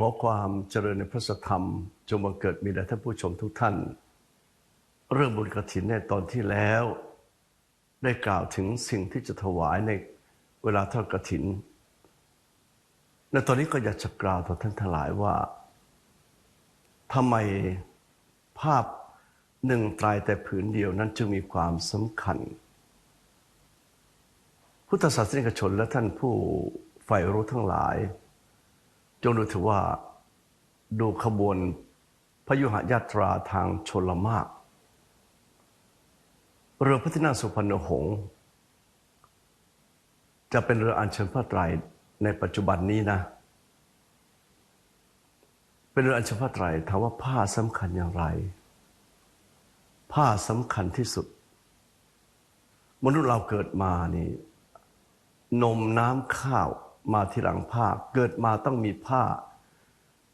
ขอความเจริญในพระธรรม จงบังเกิดมีแด่ท่านผู้ชมทุกท่าน เรื่องบุญกระถินในตอนที่แล้ว ได้กล่าวถึงสิ่งที่จะถวายในเวลาทอดกระถินในตอนนี้ก็อยากจะกล่าวต่อท่านทั้งหลายว่าทำไมภาพหนึ่งตรายแต่ผืนเดียวนั้นจึงมีความสำคัญ พุทธศาสนิกชนและท่านผู้ใฝ่รู้ทั้งหลาย จงดูถือว่าดูขบวนพยุหยาตราทางชนละมาก เรือพระที่นั่งสุพรรณหงษ์จะเป็นเรืออัญเชิญพระไตรในปัจจุบันนี้นะ เป็นเรืออัญเชิญพระไตรถามว่าผ้าสำคัญอย่างไร ผ้าสำคัญที่สุด มนุษย์เราเกิดมานี่ นมน้ำข้าว มาทีหลังผ้า เกิดมาต้องมีผ้า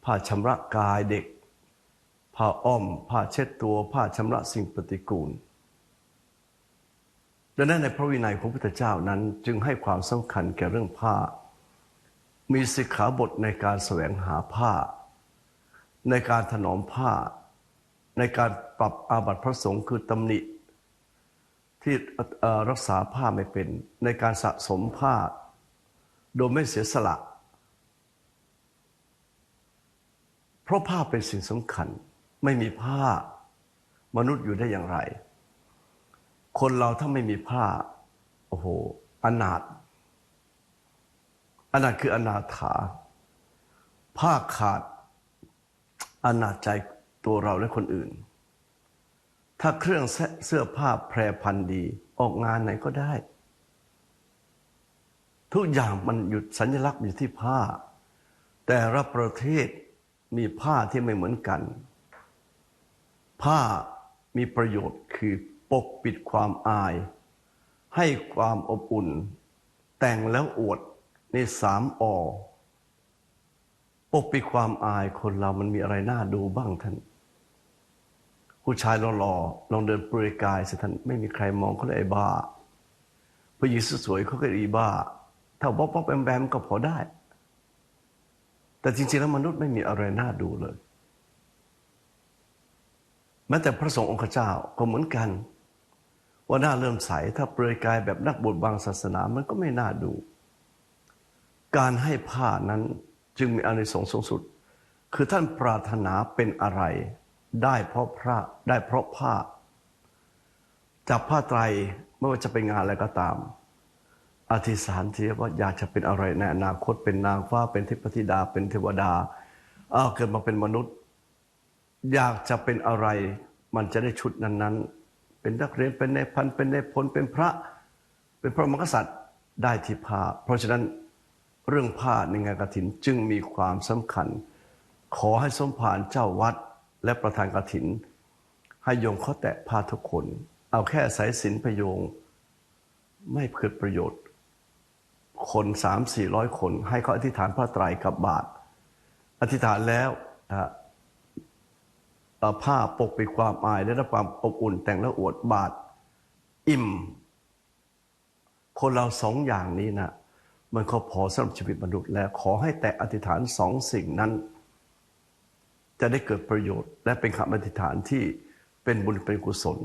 ผ้าชำระกายเด็ก ผ้าอ้อม ผ้าเช็ดตัว ผ้าชำระสิ่งปฏิกูล ดังนั้นในพระวินัยของพระพุทธเจ้านั้นจึงให้ความสำคัญแก่เรื่องผ้า มีสิกขาบทในการแสวงหาผ้า ในการถนอมผ้า ในการปรับอาบัติพระสงฆ์คือตำหนิที่รักษาผ้าไม่เป็นในการสะสมผ้า โดยไม่เสียสละ เพราะผ้าเป็นสิ่งสำคัญ ไม่มีผ้ามนุษย์อยู่ได้อย่างไร คนเราถ้าไม่มีผ้า โอ้โห อนาถอนาถคืออนาถา ผ้าขาด อนาจใจตัวเราและคนอื่น ถ้าเครื่องเสื้อผ้าแพรพันดี ออกงานไหนก็ได้ ทุกอย่างมันหยุดสัญลักษณ์อยู่ที่ผ้า แต่ละประเทศมีผ้าที่ไม่เหมือนกัน ผ้ามีประโยชน์คือปกปิดความอาย ให้ความอบอุ่น แต่งแล้วอวดในสามอปกปิดความอายคนเรามันมีอะไรน่าดูบ้างท่านผู้ชายหล่อๆลองเดินเปลือยกายสิท่านไม่มีใครมองเขาเลยบ้าผู้หญิงสวยๆเขาก็อีบ้า ถ้าบ๊อบบ๊อบแบมแบมก็พอได้ แต่จริงๆแล้วมนุษย์ไม่มีอะไรน่าดูเลยแม้แต่พระสงฆ์องค์เจ้าก็เหมือนกัน ว่าหน้าเริ่มใสถ้าเปลือยกายแบบนักบวชบางศาสนามันก็ไม่น่าดู การให้ผ้านั้นจึงมีอานิสงส์สูงสุด คือท่านปรารถนาเป็นอะไร ได้เพราะพระได้เพราะผ้า จากผ้าไตรไม่ว่าจะเป็นงานอะไรก็ตาม อธิษฐานที่ว่าอยากจะเป็นอะไรในอนาคตเป็นนางฟ้าเป็นเทพธิดาเป็นเทวดาอ้าวเกิดมาเป็นมนุษย์ อยากจะเป็นอะไร มันจะได้ชุดนั้นๆ เป็นนักเรียนเป็นในพันเป็นในพลเป็นพระเป็นพระมกษัตริย์ได้ที่ผ้าเพราะฉะนั้นเรื่องผ้าในงานกฐินจึงมีความสำคัญ ขอให้สมภารเจ้าวัดและประธานกฐิน ให้โยงข้อแตะผ้าทุกคน เอาแค่สายสินประโยง ไม่เกิดประโยชน์ คนสามสี่ร้อยคน ให้เขาอธิษฐานพระไตรกับบาท อธิษฐานแล้วผ้าปกปิดความอายได้รับความอบอุ่นแต่งแล้วอวดบาท อิ่ม คนเราสองอย่างนี้นะมันก็พอสำหรับชีวิตมนุษย์แล้ว ขอให้แต่อธิษฐานสองสิ่งนั้น จะได้เกิดประโยชน์ และเป็นคำอธิษฐานที่เป็นบุญเป็นกุศล